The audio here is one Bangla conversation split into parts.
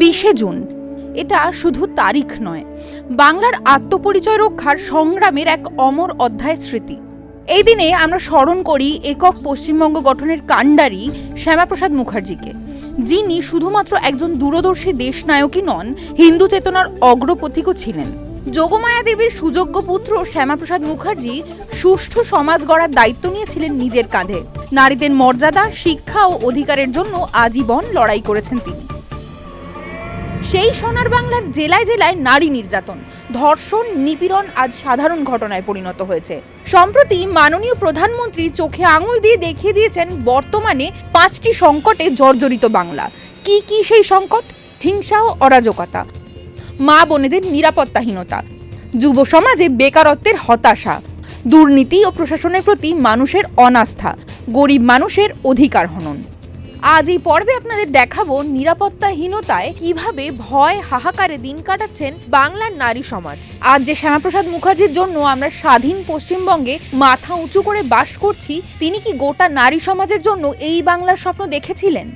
বিশে জুন। এটা শুধু তারিখ নয়, বাংলার আত্মপরিচয় রক্ষার সংগ্রামের এক অমর অধ্যায় স্মৃতি। এই দিনে আমরা স্মরণ করি একক পশ্চিমবঙ্গ গঠনের কাণ্ডারি শ্যামাপ্রসাদ মুখার্জিকে, যিনি শুধুমাত্র একজন দূরদর্শী দেশনায়কই নন, হিন্দু চেতনার অগ্রপথিকও ছিলেন। যোগমায়া দেবীর সুযোগ্য পুত্র শ্যামাপ্রসাদ মুখার্জি সুষ্ঠু সমাজ গড়ার দায়িত্ব নিয়েছিলেন নিজের কাঁধে। নারীদের মর্যাদা, শিক্ষা ও অধিকারের জন্য আজীবন লড়াই করেছেন তিনি। সেই সোনার বাংলার জেলায় জেলায় নারী নির্যাতন। ধর্ষণ, নিপীড়ন আজ সাধারণ ঘটনায় পরিণত হয়েছে। সম্প্রতি মাননীয় প্রধানমন্ত্রী চোখে আঙুল দিয়ে দেখিয়ে দিয়েছেন বর্তমানে পাঁচটি সংকটে জর্জরিত বাংলা। কি কি সেই সংকট? হিংসা ও অরাজকতা। মা বোনেদের নিরাপত্তাহীনতা। যুব সমাজে বেকারত্বের হতাশা। দুর্নীতি ও প্রশাসনের প্রতি মানুষের অনাস্থা। গরিব মানুষের অধিকার হনন। আজ এই পর্বে আপনাদের দেখাবো নিরাপত্তাহীনতায় কীভাবে ভয়, হাহাকারে দিন কাটাচ্ছেন বাংলার নারী সমাজ। আজ যে শ্যামাপ্রসাদ মুখার্জির জন্য আমরা স্বাধীন পশ্চিমবঙ্গে মাথা উঁচু করে বাস করছি, তিনি কি গোটা নারী সমাজের জন্য এই বাংলার স্বপ্ন দেখেছিলেন?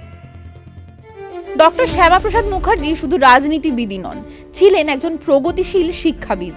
ডক্টর শ্যামাপ্রসাদ মুখার্জি শুধু রাজনীতিবিদই নন, ছিলেন একজন প্রগতিশীল শিক্ষাবিদ।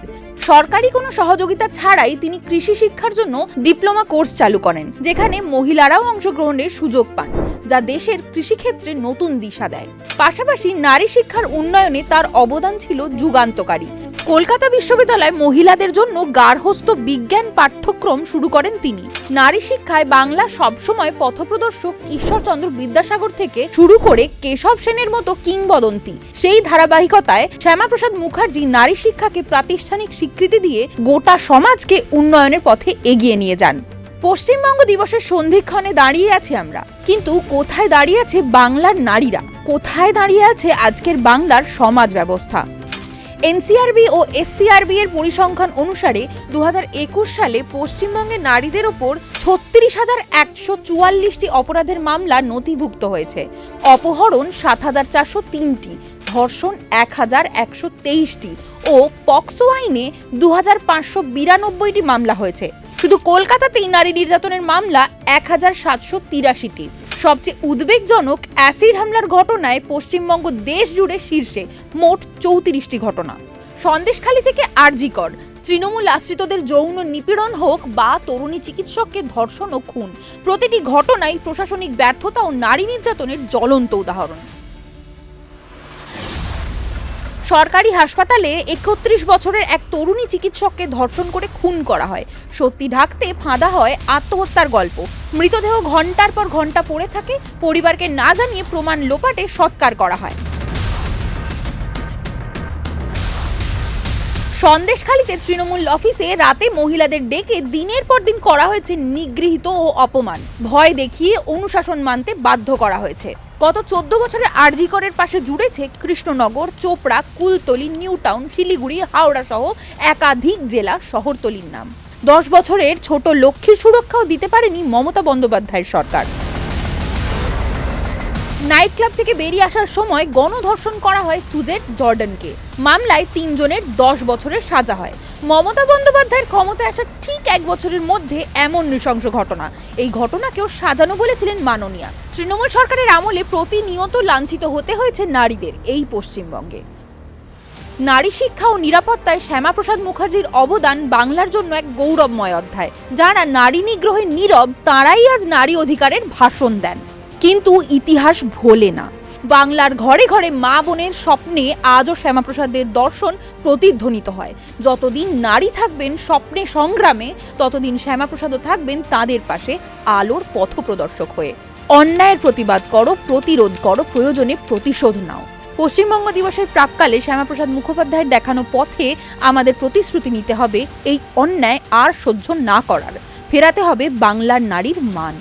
সরকারি কোনো সহযোগিতা ছাড়াই তিনি কৃষি শিক্ষার জন্য ডিপ্লোমা কোর্স চালু করেন, যেখানে মহিলারাও অংশগ্রহণের সুযোগ পান, যা দেশের কৃষিক্ষেত্রে নতুন দিশা দেয়। পাশাপাশি নারী শিক্ষার উন্নয়নে তার অবদান ছিল যুগান্তকারী। কলকাতা বিশ্ববিদ্যালয় মহিলাদের জন্য গার্হস্থ্য বিজ্ঞান পাঠ্যক্রম শুরু করেন তিনি। নারী শিক্ষায় বাংলা সবসময় পথপ্রদর্শক ঈশ্বরচন্দ্র বিদ্যাসাগর থেকে শুরু করে কেশব সেনের মতো কিংবদন্তি। সেই ধারাবাহিকতায় শ্যামাপ্রসাদ মুখার্জি নারী শিক্ষাকে প্রাতিষ্ঠানিক স্বীকৃতি দিয়ে গোটা সমাজকে উন্নয়নের পথে এগিয়ে নিয়ে যান। পশ্চিমবঙ্গ দিবসের সন্ধিক্ষণে দাঁড়িয়ে আছি আমরা। কিন্তু কোথায় দাঁড়িয়ে আছে বাংলার নারীরা? কোথায় দাঁড়িয়ে আছে আজকের বাংলার সমাজ ব্যবস্থা? এনসিআরবি ও এসসিআরবি এর পরিসংখ্যান অনুসারে দু হাজার একুশ সালে পশ্চিমবঙ্গে নারীদের ওপর ছত্রিশ হাজার একশো চুয়াল্লিশটি অপরাধের মামলা নথিভুক্ত হয়েছে। অপহরণ সাত হাজার চারশো তিনটি, ধর্ষণ এক হাজার একশো তেইশটি ও পক্সো আইনে দু হাজার পাঁচশো বিরানব্বইটি মামলা হয়েছে। শুধু কলকাতাতেই নারী নির্যাতনের মামলা এক হাজার সাতশো তিরাশিটি। সবচেয়ে উদ্বেগজনক অ্যাসিড হামলার ঘটনায় পশ্চিমবঙ্গ দেশ জুড়ে শীর্ষে মোট চৌত্রিশটি ঘটনা। সন্দেশখালী থেকে আরজিকর, তৃণমূল আশ্রিতদের যৌন নিপীড়ন হোক বা তরুণী চিকিৎসককে ধর্ষণ ও খুন। প্রতিটি ঘটনাই প্রশাসনিক ব্যর্থতা ও নারী নির্যাতনের জ্বলন্ত উদাহরণ। সরকারি হাসপাতালে একত্রিশ বছরের এক তরুণী চিকিৎসককে ধর্ষণ করে খুন করা হয়। সত্যি ঢাকতে ফাঁদা হয় আত্মহত্যার গল্প। মৃতদেহ ঘণ্টার পর ঘণ্টা পড়ে থাকে, পরিবারকে না জানিয়ে প্রমাণ লোপাটে সৎকার করা হয়। সন্দেশখালীতে তৃণমূল অফিসে রাতে মহিলাদের ডেকে দিনের পর দিন করা হয়েছে নিগৃহীত ও অপমান। ভয় দেখিয়ে অনুশাসন মানতে বাধ্য করা হয়েছে। গত চোদ্দ বছরে আরজিকরের পাশে জুড়েছে কৃষ্ণনগর, চোপড়া, কুলতলি, নিউ টাউন, শিলিগুড়ি, হাওড়া সহ একাধিক জেলা শহরতলির নাম। দশ বছরের ছোট লক্ষ্মীর সুরক্ষাও দিতে পারেনি মমতা বন্দ্যোপাধ্যায়ের সরকার। নাইট ক্লাব থেকে বেরিয়ে আসার সময় গণধর্ষণ করা হয় সুজেট জর্ডানকে। মামলায় তিনজনের দশ বছরের সাজা হয়। মমতা বন্দ্যোপাধ্যায়ের ক্ষমতায় আসার ঠিক এক বছরের মধ্যে এমন নৃশংস ঘটনা। এই ঘটনাকেও সাজানো বলেছিলেন মাননীয়া। তৃণমূল সরকারের আমলে প্রতিনিয়ত লাঞ্ছিত হতে হয়েছে নারীদের এই পশ্চিমবঙ্গে। নারী শিক্ষা ও নিরাপত্তায় শ্যামাপ্রসাদ মুখার্জির অবদান বাংলার জন্য এক গৌরবময় অধ্যায়। যারা নারী নিগ্রহে নীরব, তারাই আজ নারী অধিকারের ভাষণ দেন। কিন্তু ইতিহাস ভোলে না। বাংলার ঘরে ঘরে মা বোনের স্বপ্নে আজও শ্যামাপ্রসাদের দর্শন প্রতিধ্বনিত হয়। যতদিন নারী থাকবেন স্বপ্নে সংগ্রামে, ততদিন শ্যামাপ্রসাদও থাকবেন তাদের পাশে আলোর পথপ্রদর্শক হয়ে। অন্যায়ের প্রতিবাদ করো, প্রতিরোধ করো, প্রয়োজনে প্রতিশোধ নাও। পশ্চিমবঙ্গ দিবসের প্রাককালে শ্যামাপ্রসাদ মুখোপাধ্যায়ের দেখানো পথে আমাদের প্রতিশ্রুতি নিতে হবে, এই অন্যায় আর সহ্য না করার। ফেরাতে হবে বাংলার নারীর মান।